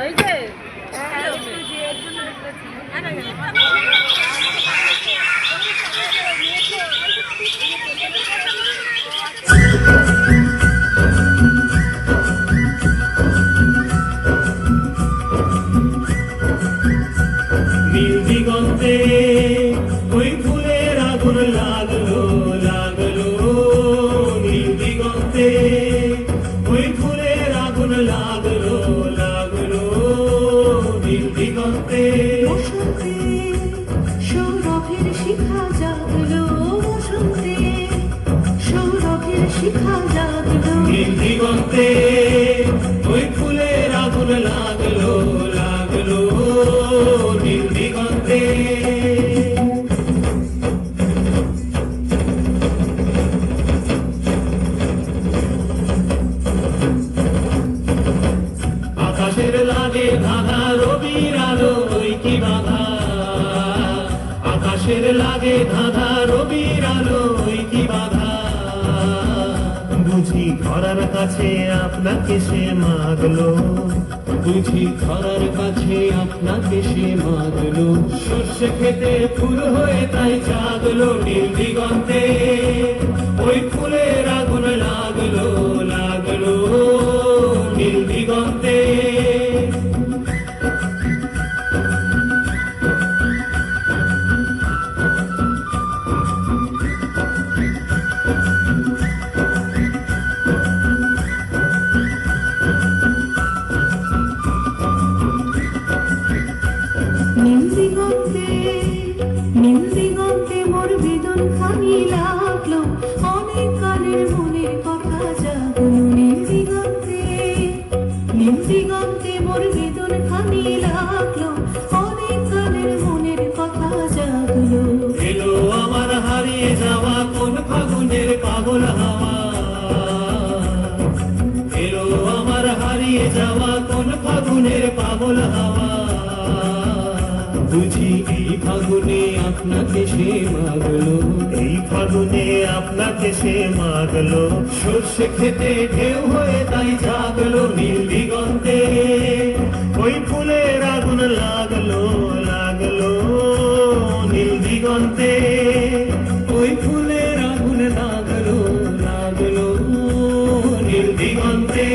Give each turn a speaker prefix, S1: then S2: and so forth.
S1: এই
S2: দিগন্তে
S3: বসন্তে সৌরভের শিখা জাগল বসন্তে। সৌরভের শিখা জাগল।
S2: দিগন্তে ওই ফুলের আগুন লাগল লাগল। নীল কি বাধা আকাশের লাগে ধাঁধা, রবির কি বাধা? বুঝি কাছে আপনাকে সে মাগলো। বুঝি খরার কাছে আপনাকে সে মাগলো। শস্য খেতে ফুল হয়ে তাই চাগলো নীল দিগন্তে আমার হারিয়ে যাওয়া কোন ফাগুনের পাগল হাওয়া। এলো আমার হারিয়ে যাওয়া কোন ফাগুনের পাগল হাওয়া। বুঝি এই ফাগুনে আপনাকে সে মাগলো। এই ফাগুনে আপনাকে সে মাগলো। সর্ষে খেতে ঢেউ হয়ে তাই জাগলো নীল দিগন্তে। ওই ফুলের আগুন লাগল লাগল নীল দিগন্তে। ওই ফুলের আগুন লাগল লাগল নীল দিগন্তে।